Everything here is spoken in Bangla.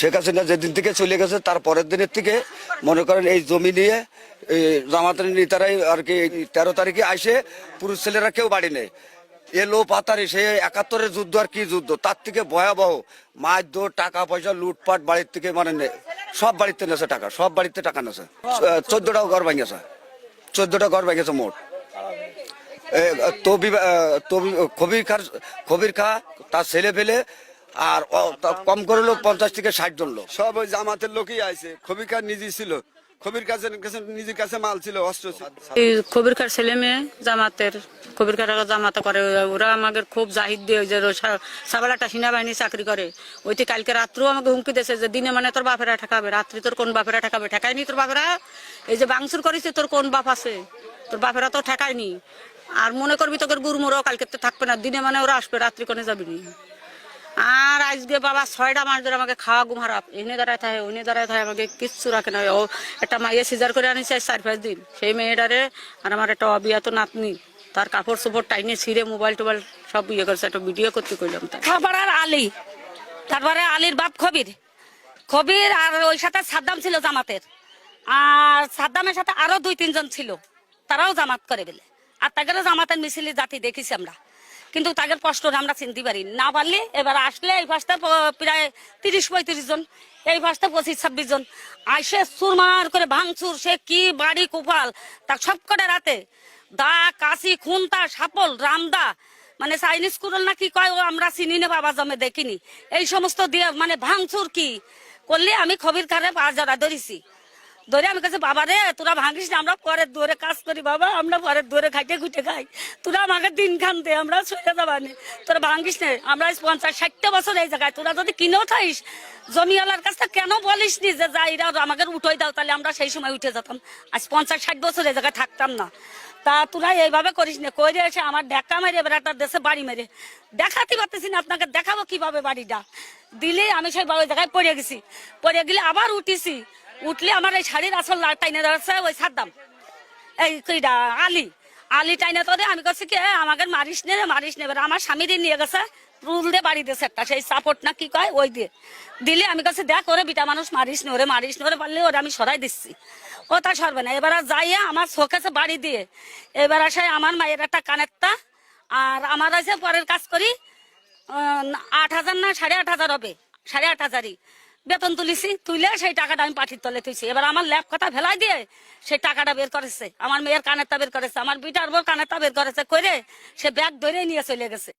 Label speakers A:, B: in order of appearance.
A: শেখ হাসিনা যেদিন থেকে চলে গেছে, তার পরের দিনের থেকে মনে করেন এই জমি নিয়ে জামাতের নেতারাই আর কি তেরো তারিখে আসে পুরুষ ছেলেরা কেউ বাড়ি নেই। এলো পাতারি সে একাত্তরের যুদ্ধ আর কি যুদ্ধ? তার থেকে ভয়াবহ। মারধর টাকা পয়সা, লুটপাট, বাড়ির থেকে মানে সব বাড়িতে নেছে টাকা, সব বাড়িতে টাকা নেছে। চোদ্দটা ঘর ভাঙেছে। চোদ্দটা ঘর ভাঙেছে মোট। তবি কবির খা কবির খা, তার ছেলে পেলে আর কম করে লোক পঞ্চাশ থেকে ষাট জন লোক।
B: সব ওই জামাতের লোকই আইছে। কবির কার নিজে ছিল। কবির কাছে নিজের কাছে মাল ছিল অস্ত্র ছিল।
C: এই কবির খার ছেলে মেয়ে জামাতের কবির খার জামাতে করে। ওরা আমাকে খুব জাহিদ দিয়ে যে সাবালাটা সেনাবাহিনী চাকরি করে। ওইটি কালকে রাত্রেও আমাকে হুমকি দিয়েছে যে দিনে মানে তোর বাপেরা ঠেকাবে রাত্রি তোর কোন বাপেরা ঠেকাবে? ঠেকায়নি তোর বাপেরা? এই যে বাংসুর করেছে তোর কোন বাপ আছে? তোর বাপেরা তো ঠেকায়নি। আর মনে করবি তোকে গুরমুরও কালকে তো থাকবে না। দিনে মানে ওরা আসবে রাত্রি কোনে যাবি নি? আর আজকে বাবা ছয়টা মাস ধরে আমাকে খাওয়া ঘুম হারাপ। এনে দাঁড়ায় থাকে ওনে দাঁড়ায় থাকে, আমাকে কিচ্ছু রাখে না। ও একটা মাইয়ে সিজার করে আনিছে চার পাঁচ দিন। সেই মেয়েটারে আর আমার একটা অবিয়াত নাতনি, তার কাপড় চোপড় টাইনে ছিঁড়ে মোবাইল টোবাইল সব ইয়ে করছে, একটা ভিডিও করতে করলাম তাই
D: আর আলী, তারপরে আলীর বাপ খবির। খবির আর ওই সাথে সাদ্দাম ছিল জামাতের। আর সাদ্দামের সাথে আরও দুই, তিনজন ছিল, তারাও জামাত করে বলে আর তাদেরও জামাতের মিছিলি জাতি দেখেছি আমরা। কিন্তু তাদের কষ্ট আমরা চিনতে পারি। না পারলে এবার আসলে এই পাশটা প্রায় তিরিশ পঁয়ত্রিশ জন, এই পাশটা পঁচিশ ছাব্বিশ জন। আসে সুরমার করে ভাঙচুর, সে কি বাড়ি কুপাল, তার সব করে রাতে দা, কাশি, খুনতা, সাপল, রামদা মানে চাইনিজ কুরল না কি কয়, ও আমরা চিনি না, বাবা জমে দেখিনি। এই সমস্ত দিয়ে মানে ভাঙচুর কি? করলে আমি খবির কারে বাজারা ধরেছি। ধরে আমি কাছে, বাবা রে, তোরা ভাঙিস না, আমরা পরের দূরে কাজ করি, বাবা, আমরা পরের দূরে খাইতে খুঁটে খাই। তোরা আমাকে দিন খান দে, আমরা সইতে যাবানি তোরা ভাঙিস না, আমরা পঞ্চাশ ষাটটা বছর এই জায়গায়, তোরা যদি কিনেও থাইস, জমিওয়ালার কাছে কেন বলিস নি যে যাই এরা আমাকে উঠোই দাও, তাহলে আমরা সেই সময় উঠে যেতাম। আজ পঞ্চাশ ষাট বছর এই জায়গায় থাকতাম না। তা তোরা এইভাবে করিস না কই এসে আমার দেখা মেরে, এবার একটা দেশে বাড়ি মেরে। দেখাতে পারতেছি না, আপনাকে দেখাবো কীভাবে বাড়িটা। দিলে আমি সেই জায়গায় পড়ে গেছি। পড়ে গেলে আবার উঠিছি। উঠলে আমার এই শাড়ির আসল টাইনে ধরছে ওই সাদ্দাম। এই কইরা আলি। আলি টাইনে তো আমি কাছে কি আমাকে মারিস নে মারিস নে। এবার আমার স্বামী দিয়ে নিয়ে গেছে, রুল দিয়ে বাড়ি দিয়েছে একটা সেই সাপোর্ট না কি কয়, ওই দিয়ে। দিলে আমি কাছে দেখ ওরে বিটা মানুষ, মারিস নে ওরে, মারিস নে ওরে, পারলে ওরে আমি সরাই দিচ্ছি। ও তা সরবে না। এবার যাইয়া আমার শোকেছে বাড়ি দিয়ে, এবার আসে আমার মায়ের একটা কানেরটা, আর আমার আছে পরের কাজ করি আট হাজার না, সাড়ে আট হাজার হবে, সাড়ে আট হাজারই। বেতন তুলিছি তুলে সেই টাকাটা আমি পাঠির তলে তুইছি এবার আমার ল্যাপ কথা ফেলাই দিয়ে সেই টাকাটা বের করেছে। আমার মেয়ের কানেরটা বের করেছে, আমার বিটার বউ কানেরটা বের করেছে করে সে ব্যাগ ধরে নিয়ে চলে গেছে।